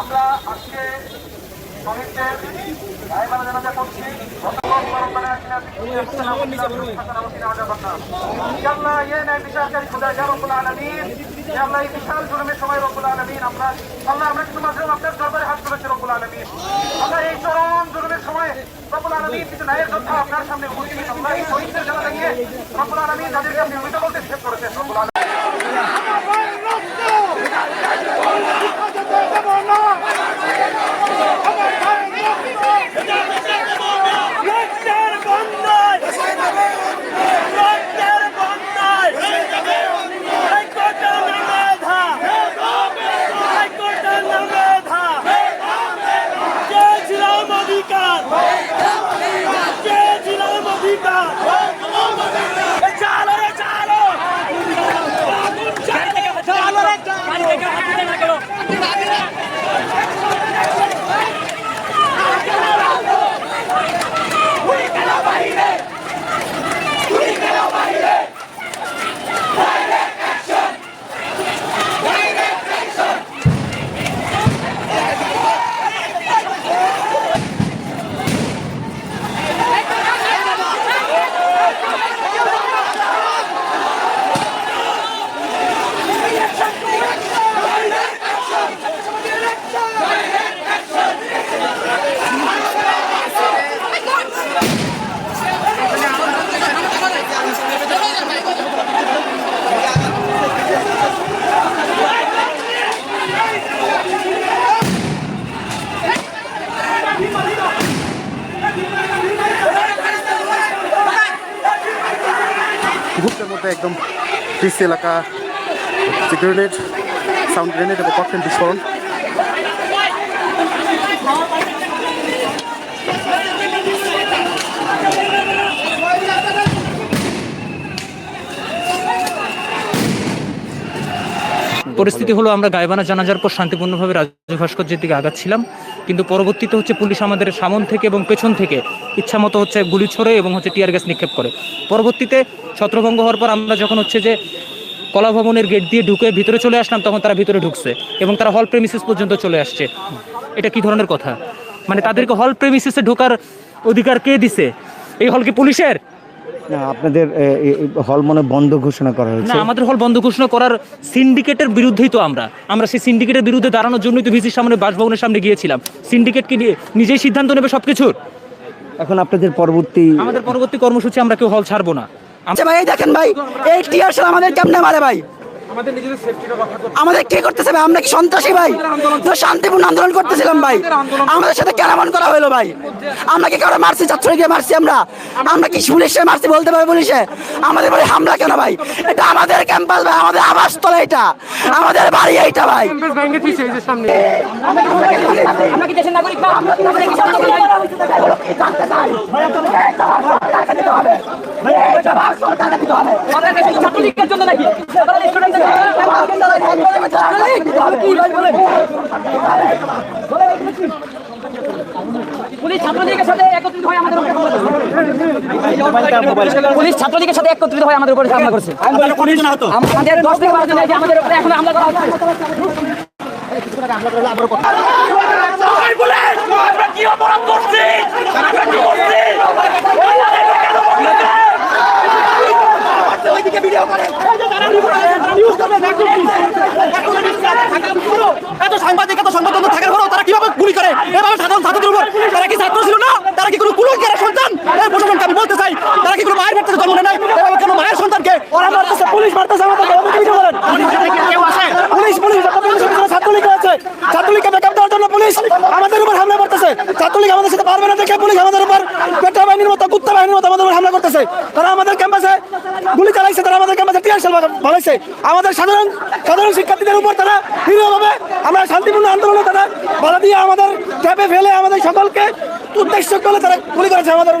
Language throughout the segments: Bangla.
আমরা আজকে শহীদদের গায়েবালা জানাজা করছি বিশাল জুলুমের সময় রব্বুল আলামিন, আমরা আপনার এই চরম জুলুমের সময় রব্বুল আলামিন কিন্তু ন্যায়ের যোদ্ধা আপনার সামনে উপস্থিত। আল্লাহ এই শহীদদের জানাজা নিয়ে রব্বুল আলামিন যাদেরকে আপনি বলতে নিষেধ করেছেন রব্বুল পিতা কৃষি এলাকা, যে গ্রেনেড সাউন্ড গ্রেনেড এবং ককটেল বিস্ফোরণ। পরিস্থিতি হলো, আমরা গায়বানা জানাজার পর শান্তিপূর্ণভাবে রাজু ভাস্কর্যের দিকে আগাচ্ছিলাম। কিন্তু পরবর্তীতে হচ্ছে পুলিশ আমাদের সামন থেকে এবং পেছন থেকে ইচ্ছামতো হচ্ছে গুলি ছোড়ে এবং হচ্ছে টিয়ার গ্যাস নিক্ষেপ করে। পরবর্তীতে ছত্রভঙ্গ হওয়ার পর আমরা যখন হচ্ছে যে কলা ভবনের গেট দিয়ে ঢুকে ভিতরে চলে আসলাম তখন তারা ভিতরে ঢুকছে এবং তারা হল প্রেমিসিস পর্যন্ত চলে আসছে। এটা কি ধরনের কথা? মানে তাদেরকে হল প্রেমিসিসে ঢোকার অধিকার কে দিছে? এই হল কি পুলিশের? না আপনাদের হল মনে বন্ধ ঘোষণা করা না হয়েছে আমাদের হল বন্ধ ঘোষণা করার সিন্ডিকেটের বিরুদ্ধেই তো আমরা। আমরা সেই সিন্ডিকেটের বিরুদ্ধে দাঁড়ানোর জন্যই তো ভিসির সামনে বাসভবনের সামনে গিয়েছিলাম। সিন্ডিকেটকে নিয়ে নিজেই সিদ্ধান্ত নেবে সবকিছুর? এখন আপনাদের পরবর্তী আমাদের পরবর্তী কর্মসূচি আমরা কেউ হল ছাড়বো না। আচ্ছা ভাই এই দেখেন ভাই এই টিয়ার আমাদের কেমনে মারে ভাই? আমাদের কি করতেছে ভাই? আমরা কি সন্ত্রাসী ভাই? তো শান্তিপূর্ণ আন্দোলন করতেছিলাম ভাই। আমাদের সাথে কেরামন করা হলো ভাই। আমরা কি কারও মারছি ছাত্র গিয়ে মারছি আমরা? আমরা কি পুলিশে মারছি বলতে পারবে পুলিশে? আমাদের বাড়ি হামলা কেন ভাই? এটা আমাদের ক্যাম্পাস ভাই আমাদের আবাসস্থল এটা। আমাদের বাড়ি এইটা ভাই। আমাদের জন্য নাকি পুলিশ ছাত্রলীগের সাথে একত্রিত হয়ে আমাদের। পুলিশ ছাত্রলীগের সাথে একত্রিত হয়ে আমাদের উপরে হামলা করছে। আমাদের দশ থেকে বারো জন আমাদের উপরে এখন হামলা করা আমরা কি অপরাধ করছি? আমরা কি করছি? এত সাংবাদিক এত সংবাদপত্র থাকার পরেও তারা কীভাবে গুলি করে সাধারণ ছাত্রদের উপর তারা কি ছাত্র ছিল না তারা কি কোনো কুলঙ্কের সন্তান প্রশাসনকে আমি বলতে চাই তারা কি কোনো মায়ের পেট জন্ম নেয় কেন মায়ের সন্তানকে পুলিশ মারতেছে আমাদের ছাত্রলীগ আছে ছাত্রলীগকে ব্যাকআপ পুলিশ আমাদের উপর হামলা করতেছে। ছাত্রলীগ আমাদের সাথে পারবে না দেখে পুলিশ আমাদের উপর পেট্রা বাহিনীর মতো কুত্তা বাহিনীর মতো আমাদের উপর হামলা করতেছে। তারা আমাদের ক্যাম্পাসে গুলি চালাইছে তারা বানাইছে আমাদের সাধারণ সাধারণ শিক্ষার্থীদের উপর তারা দৃঢ়ভাবে আমরা শান্তিপূর্ণ আন্দোলনে তারা বাধা দিয়ে আমাদের ট্যাপে ফেলে আমাদের সকলকে উদ্দেশ্য করে তারা গুলি করেছে আমাদের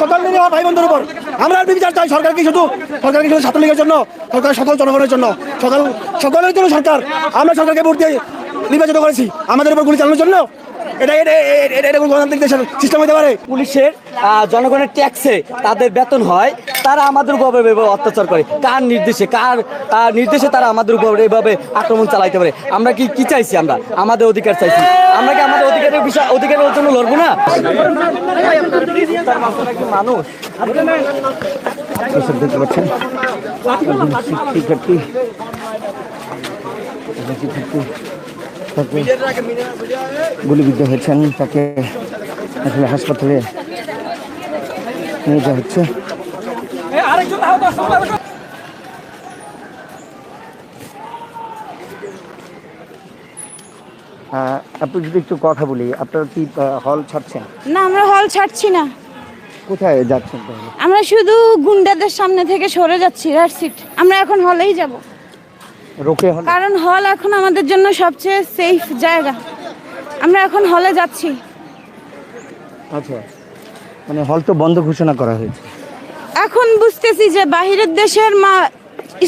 সকল নিরীহ ভাই বোনদের উপর। আমরা বিচার চাই সরকার কি শুধু। সরকার কি শুধু ছাত্রলীগের জন্য, সরকার সকল জনগণের জন্য, সকল সকলের জন্য সরকার। আমরা সরকারকে ভোট দিয়ে নির্বাচিত করেছি। আমাদের উপর গুলি চালানোর জন্য এটা এটা, এটা- এটা গণতান্ত্রিক পারে পুলিশের জনগণের ট্যাক্সে তাদের বেতন হয়, তারা আমাদের উপর অত্যাচার করে। কার নির্দেশে কার নির্দেশে তারা আমাদের উপর এভাবে আক্রমণ চালাইতে পারে? আমরা কি কি চাইছি আমরা? আমাদের অধিকার চাইছি। আমরা কি আমাদের অধিকারের বিষয়, অধিকারের জন্য লড়বো না? মানুষ তাকে গুলিবিদ্ধ হয়েছেন তাকে আসলে হাসপাতালে নিয়ে যাওয়া হচ্ছে। আপনি যদি একটু কথা বলি আপনারা কি হল ছাড়ছেন? না আমরা হল ছাড়ছি না। কোথায় যাচ্ছেন আমরা শুধু গুন্ডাদের সামনে থেকে সরে যাচ্ছি সিট আমরা এখন হলেই যাব। রোকে হল? কারণ হল এখন আমাদের জন্য সবচেয়ে সেফ জায়গা। আমরা এখন হলে যাচ্ছি। আচ্ছা। মানে হল তো বন্ধ ঘোষণা করা হয়েছে। এখন বুঝতেছি যে বাহিরের দেশের মা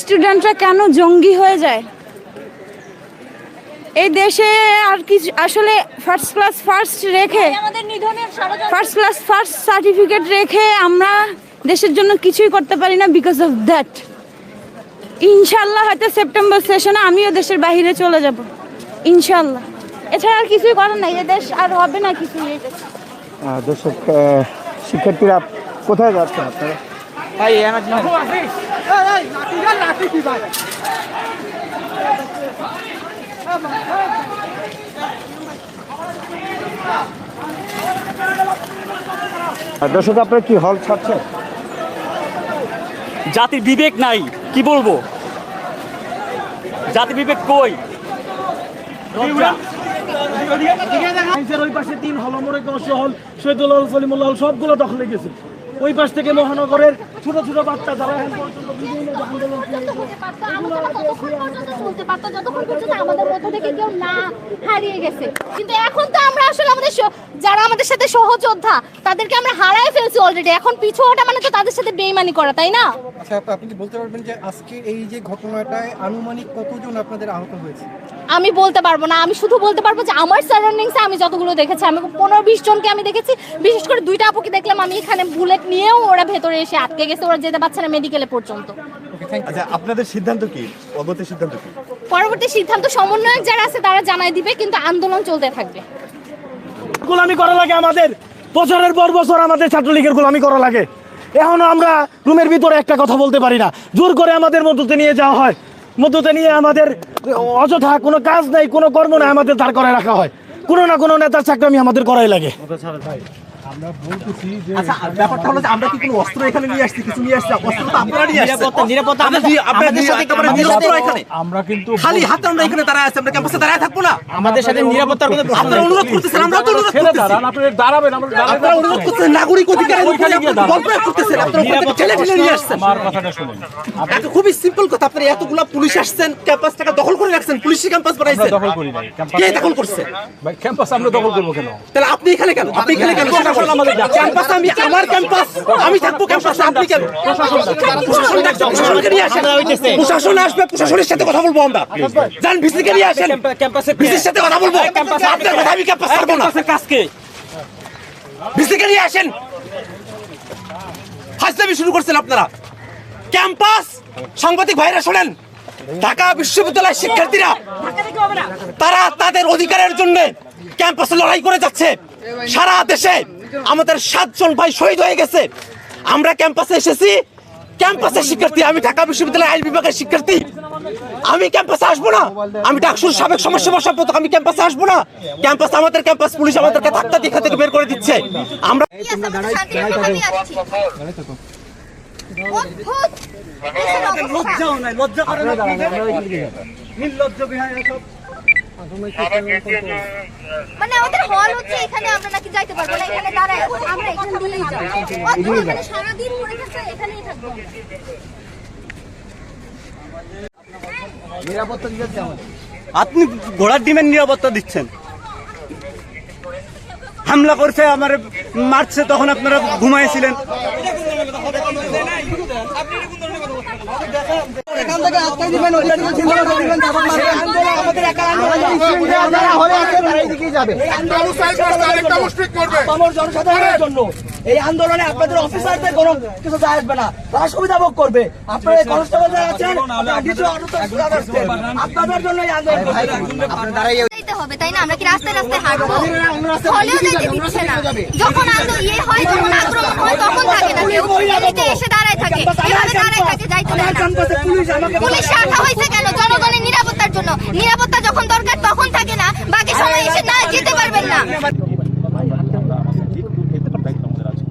স্টুডেন্টরা কেন জঙ্গি হয়ে যায়। এই দেশে আর কিছু আসলে ফার্স্ট ক্লাস ফার্স্ট রেখে ফার্স্ট ক্লাস ফার্স্ট সার্টিফিকেট রেখে আমরা দেশের জন্য কিছুই করতে পারি না বিকজ অফ দ্যাট ইনশাল্লাহ হয়তো সেপ্টেম্বর সেশনে আমিও দেশের বাইরে চলে যাব। ইনশাল্লাহ এছাড়া আর কিছুই করার নাই দেশ আর হবে না কিছু এই দেশে। আহ, দর্শক শিক্ষার্থীরা কোথায় যাচ্ছেন আপনারা? দর্শক আপনারা কি হল ছাড়ছেন? জাতির বিবেক নাই কি বলব? জাতির বিবেক কই? ওই পাশে তিন হল মোড়ে হল শহীদুল হল সলিমুল্লাহ সবগুলো দখলে গেছে। ওই পাশ থেকে মহানগরের ছোট ছোট বাচ্চা যারা এখন পর্যন্ত বিভিন্ন আন্দোলন চলতে পারতো যতক্ষণ আমাদের মধ্য থেকে কেউ না হারিয়ে গেছে। কিন্তু এখন তো আমরা আসলে আমাদের যারা আমাদের সাথে সহযোদ্ধা তাদেরকে আমরা হারায় ফেলছি অলরেডি এখন পিছু ওঠা মানে তো তাদের সাথে বেইমানি করা তাই না? আচ্ছা আপনি বলতে পারবেন যে আজকে এই যে ঘটনাটায় আনুমানিক কতজন আপনাদের আহত হয়েছে? আমি বলতে পারব না। আমি শুধু বলতে পারব যে আমার সারাউন্ডিংসে আমি যতগুলো দেখেছি আমি পনেরো বিশ জনকে আমি দেখেছি। বিশেষ করে দুইটা আপুকে দেখলাম আমি এখানে বুলেট নিয়েও ওরা ভেতরে এসে আটকে গেছে ওরা যেতে পারছে না মেডিকেলে পর্যন্ত। আচ্ছা আপনাদের সিদ্ধান্ত কি? পরবর্তী সিদ্ধান্ত কি? পরবর্তী সিদ্ধান্ত সমন্বয়ক যারা আছে তারা জানাই দিবে কিন্তু আন্দোলন চলতে থাকবে। গোলামি করা লাগে আমাদের। বছরের পর বছর আমাদের ছাত্রলীগের গোলামি করা লাগে। এখনও আমরা রুমের ভিতরে একটা কথা বলতে পারি না। জোর করে আমাদের মধ্যতে নিয়ে যাওয়া হয়। মধ্যতে নিয়ে আমাদের অযথা কোনো কাজ নাই, কোনো কর্ম নাই আমাদের দাঁড় করায় রাখা হয়। কোনো না কোনো নেতার চাকরি আমাদের করাই লাগে। ব্যাপারটা হলো যে আমরা কি কোনো অস্ত্র এখানে নিয়ে আসছি কিছু নিয়ে আসছি? অস্ত্র তো আপনারা নিয়ে আসছেন। নিরাপত্তা নিরাপত্তা আমরা নিয়ে- আপনাদের সাথে একেবারে নিরস্ত্র এখানে? আমরা কিন্তু খালি হাতে আমরা এখানে দাঁড়ায় আছি আমরা ক্যাম্পাসে দাঁড়ায় থাকব না। আমাদের সাথে নিরাপত্তার কোনো প্রশ্ন আপনারা অনুরোধ করতেছেন আমরা তো অনুরোধ করতেছি। দাঁড়াবেন আপনারা অনুরোধ করতেছেন নাগরিক অধিকারের উপরে আপনারা বল করতেছেন আপনারা ওখান ঠেলে ঠেলে নিয়ে আসছেন। কথাটা শুনুন। একটা খুবই সিম্পল কথা আপনারা এতগুলা পুলিশ আসছেন ক্যাম্পাসটাকে দখল করে রাখছেন পুলিশি ক্যাম্পাস বানাইছেন দখল করি নাই কে দখল করছে? ক্যাম্পাস আমরা দখল করব কেন? তাহলে আপনি এখানে কেন? আপনি এখানে কেন? সেটা বলেন। ক্যাম্পাস আমি আমার ক্যাম্পাস আমি থাকব ক্যাম্পাসে আপনি কেন প্রশাসন ডাকছে, প্রশাসনকে নিয়ে আসেন। প্রশাসন আসবে প্রশাসনের সাথে কথা বলব আমরা। যান ভিসিকে নিয়ে আসেন। ক্যাম্পাসে ভিসির সাথে কথা বলব। আপনার কথা আমি ক্যাম্পাস ছাড়বো না। কাজকে? ভিসিকে নিয়ে আসেন। হাসলামি শুরু করছেন আপনারা। ক্যাম্পাস সাংবাদিক ভাইরা শোনেন। ঢাকা বিশ্ববিদ্যালয়ের শিক্ষার্থীরা তারা তাদের অধিকারের জন্য ক্যাম্পাসে লড়াই করে যাচ্ছে। সারা দেশে আমাদের সাতজন ভাই শহীদ হয়ে গেছে। আমরা ক্যাম্পাসে এসেছি। ক্যাম্পাসের শিক্ষার্থী আমি ঢাকা বিশ্ববিদ্যালয়ের আইন বিভাগের শিক্ষার্থী। আমি ক্যাম্পাসে আসব না। আমি ডাকসুর সাবেক সমস্যা বসাবো আমি ক্যাম্পাসে আসব না। ক্যাম্পাস আমাদের ক্যাম্পাস পুলিশ আমাদেরকে ধাক্কা দেখা থেকে বের করে দিচ্ছে। আমরা লজ্জাও নাই লজ্জা করে না নির্লজ্জ বিহায় সব মানে আমাদের হল হচ্ছে এখানে আমরা নাকি যাইতে পারব না এখানে দাঁড়ায় আমরা এখান দিয়েই যাব। মানে সারাদিন এখানেই থাকব। আপনি ঘোড়ার ডিমের নিরাপত্তা দিচ্ছেন? হামলা করছে আমার মারছে তখন আপনারা ঘুমাইছিলেন। এখান থেকে আটকাই দিবেন দিবেন তারপর মারবেন। যারা হলে আছে তারা এইদিকেই যাবে। আমার জনসাধারণের জন্য এই আন্দোলনে আপনাদের অফিসারদের কোনো কিছু যায় আসবে না। তারা সুবিধা ভোগ করবে। আপনারা কনস্টেবল যারা আছেন আপনারা কিছু অটোতে আসছেন আপনাদের জন্য এই আন্দোলন যাইতে হবে তাই না? আমরা কি রাস্তায় রাস্তায় হাঁটবো? হলেও যেতে দিচ্ছে না। যখন ইয়ে হয় যখন আক্রমণ হয় তখন থাকে না কেউ। এদিকে এসে দাঁড়ায় থাকে। এভাবে দাঁড়ায় থাকে যাইতে দেয় না। পুলিশ রাখা হয়েছে কেন? জনগণের নিরাপত্তার জন্য। নিরাপত্তা যখন দরকার তখন থাকে না বাকি সময় এসে না যেতে পারবেন না। আমাদের আছে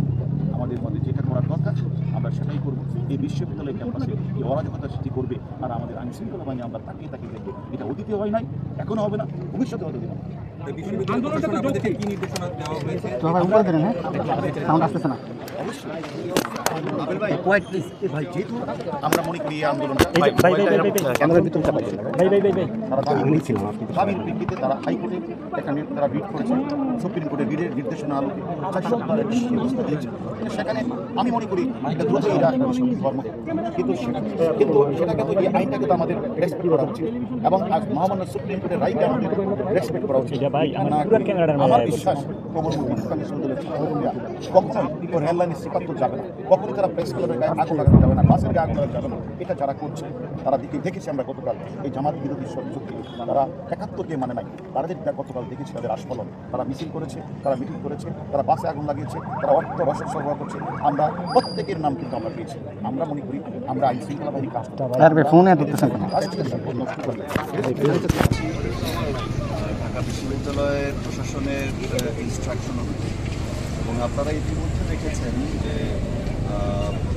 আমাদের মধ্যে যেটা করার দরকার আমরা সেটাই করব। এই বিশ্ববিদ্যালয় ক্যাম্পাসে এই অরাজকতা সৃষ্টি করবে আর আমাদের আইন শৃঙ্খলা বাহিনী আমরা তাকিয়ে তাকিয়ে দেখব। এটা অতীতে হয় নাই এখনও হবে না ভবিষ্যতে হতে দেবো না। তো ভাই উপরে দেন হ্যাঁ সাউন্ড আসতেছে না ভাই যেহেতু আমরা ভাই ভাই ভাই ভাই ভাই ভাই ভাই ভাই ভাই ভাই ভাই ভাই ভাই তারা হাইকোর্টে এখানে তারা রিট করেছে সুপ্রিম কোর্টের রিটের নির্দেশনা আলোকে তারা ব্যবস্থা দিয়েছে। সেখানে আমি মনে করি এটা দ্রুত বিষয় কিন্তু কিন্তু সেটাকে তো এই আইনটাকে তো আমাদের রেসপেক্ট করা উচিত। এবং আজ মহামান্য সুপ্রিম কোর্টের রায়কে আমাদের রেসপেক্ট করা উচিত। আমার বিশ্বাস কখনোই ও রেল লাইনের যাবে না। কখনোই তারা প্রেস ক্লাবের গায়ে আগুন লাগাতে যাবে না। বাসের গায়ে আগুন লাগাতে যাবে না। এটা যারা করছে তারা দিকে দেখেছি আমরা গতকাল। এই জামাত বিরোধী সব তারা একাত্তরকে মানে নাই। তাদের যা গতকাল দেখেছি তাদের আস্ফলন। তারা মিছিল করেছে তারা মিটিং করেছে তারা বাসে আগুন লাগিয়েছে তারা অর্থ রসদ সরবরাহ করছে। আমরা প্রত্যেকের নাম কিন্তু আমরা পেয়েছি। আমরা মনে করি আমরা আইন শৃঙ্খলা বাহিনী কাজ ফোনে ঢাকা বিশ্ববিদ্যালয়ের প্রশাসনের ইনস্ট্রাকশন অনুযায়ী। এবং আপনারা ইতিমধ্যে দেখেছেন যে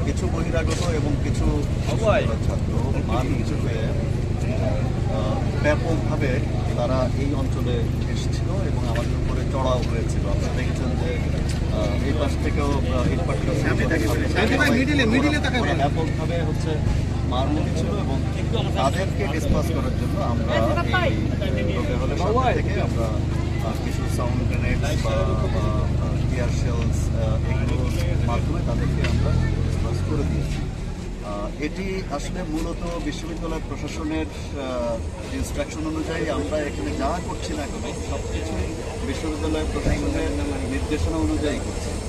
কিছু বহিরাগত এবং কিছু ছাত্র মান হিসেবে ব্যাপকভাবে তারা এই অঞ্চলে এসেছিল এবং আমাদের উপরে চড়াও হয়েছিল। আপনারা দেখেছেন যে এই পাশ থেকেও ব্যাপকভাবে হচ্ছে মারমুখী ছিল এবং তাদেরকে ডিসপাস করার জন্য আমরা থেকে আমরা কিছু সাউন্ড গ্রেনেড বা টিয়ার শেলস এগুলোর মাধ্যমে তাদেরকে আমরা ডিসপাস করে দিয়েছি। এটি আসলে মূলত বিশ্ববিদ্যালয় প্রশাসনের ইনস্ট্রাকশন অনুযায়ী আমরা এখানে যা করছি না কেন সব কিছুই বিশ্ববিদ্যালয় প্রশাসনের নির্দেশনা অনুযায়ী করছি।